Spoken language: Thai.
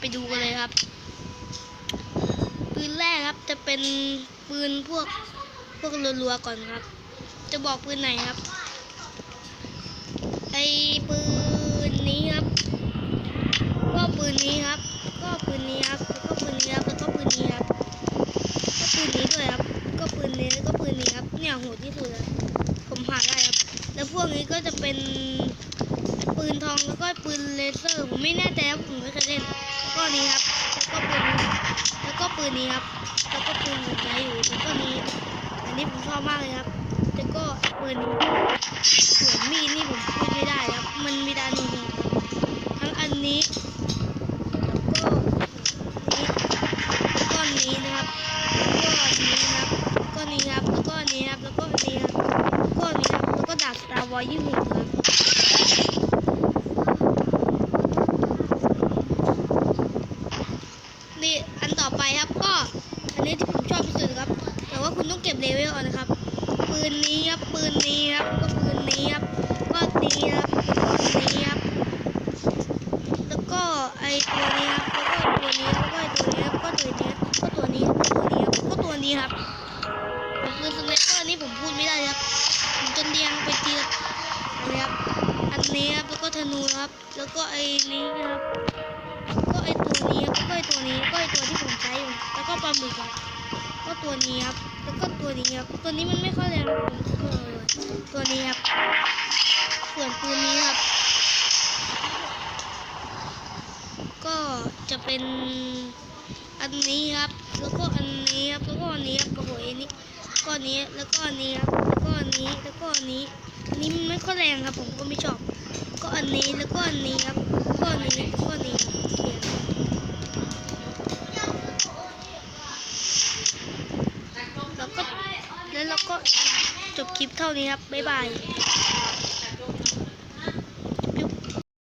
ไปดูกันเลยครับ ปืนแรกครับจะเป็นปืนพวกพวกรัวๆก่อนครับ จะบอกปืนไหนครับไอปืนนี้ครับ ก็ปืนนี้ครับ ก็ปืนนี้ครับแล้วก็ปืนนี้ครับแล้วก็ปืนนี้ครับก็ปืนนี้ด้วยครับ ก็ปืนนี้แล้วก็ปืนนี้ครับเนี่ยโหดที่สุดเลยผมหาได้ครับ แล้วพวกนี้ก็จะเป็น ปืนทองแล้วก็ปืนเลเซอร์ผมไม่แน่ใจครับผมไม่เคยเล่นแล้วก็นี้ครับ แล้วก็ปืนแล้วก็ปืนนี้ครับ แล้วก็ปืนผมใช้อยู่แล้วก็นี้ อันนี้ผมชอบมากเลยครับ แล้วก็ปืนส่วนมีดนี่ผมพูดไม่ได้ครับ มันมีดานูนทั้งอันนี้แล้วก็นี้แล้วก็นี้นะครับ แล้วก็นี้นะครับ แล้วก็นี้ครับ แล้วก็นี้ครับ แล้วก็ดาบสตาร์วอลยี่สิบครับ นี่อันต่อไปครับก็อันนี้ที่ผมชอบที่สุดครับ แต่ว่าคุณต้องเก็บเลเวลเอานะครับ ปืนนี้ครับปืนนี้ครับก็ปืนนี้ครับก็นี้ครับก็นี้ครับแล้วก็ไอตัวนี้ครับแล้วก็ตัวนี้แล้วก็ไอตัวนี้ครับก็ตัวนี้ก็ตัวนี้ก็ตัวนี้ครับก็ตัวนี้ครับปืนสไนเปอร์นี่ผมพูดไม่ได้ครับผมจนเรียงไปทีละนะครับอันนี้ครับแล้วก็ธนูครับ แล้วก็ไอ้นี้ครับ ตัวที่ผมใช้อยู่แล้วก็ปลาหมึกครับก็ตัวนี้ครับแล้วก็ตัวนี้ครับตัวนี้มันไม่ค่อยแรงผมเออตัวนี้ครับส่วนปืนนี้ครับ ก็จะเป็นอันนี้ครับ แล้วก็อันนี้ครับแล้วก็อันนี้ครับโอ้โหอันนี้ก็อนนี้แล้วก็อันนี้ครับแล้วก็อันนี้แล้วก็อันนี้อันนี้มันไม่ค่อยแรงครับผมก็ไม่ชอบ ก็อันนี้แล้วก็อันนี้ครับแล้วก็อันนี้แล้วก็อันนี้ จบคลิปเท่านี้ครับ บ๊ายบาย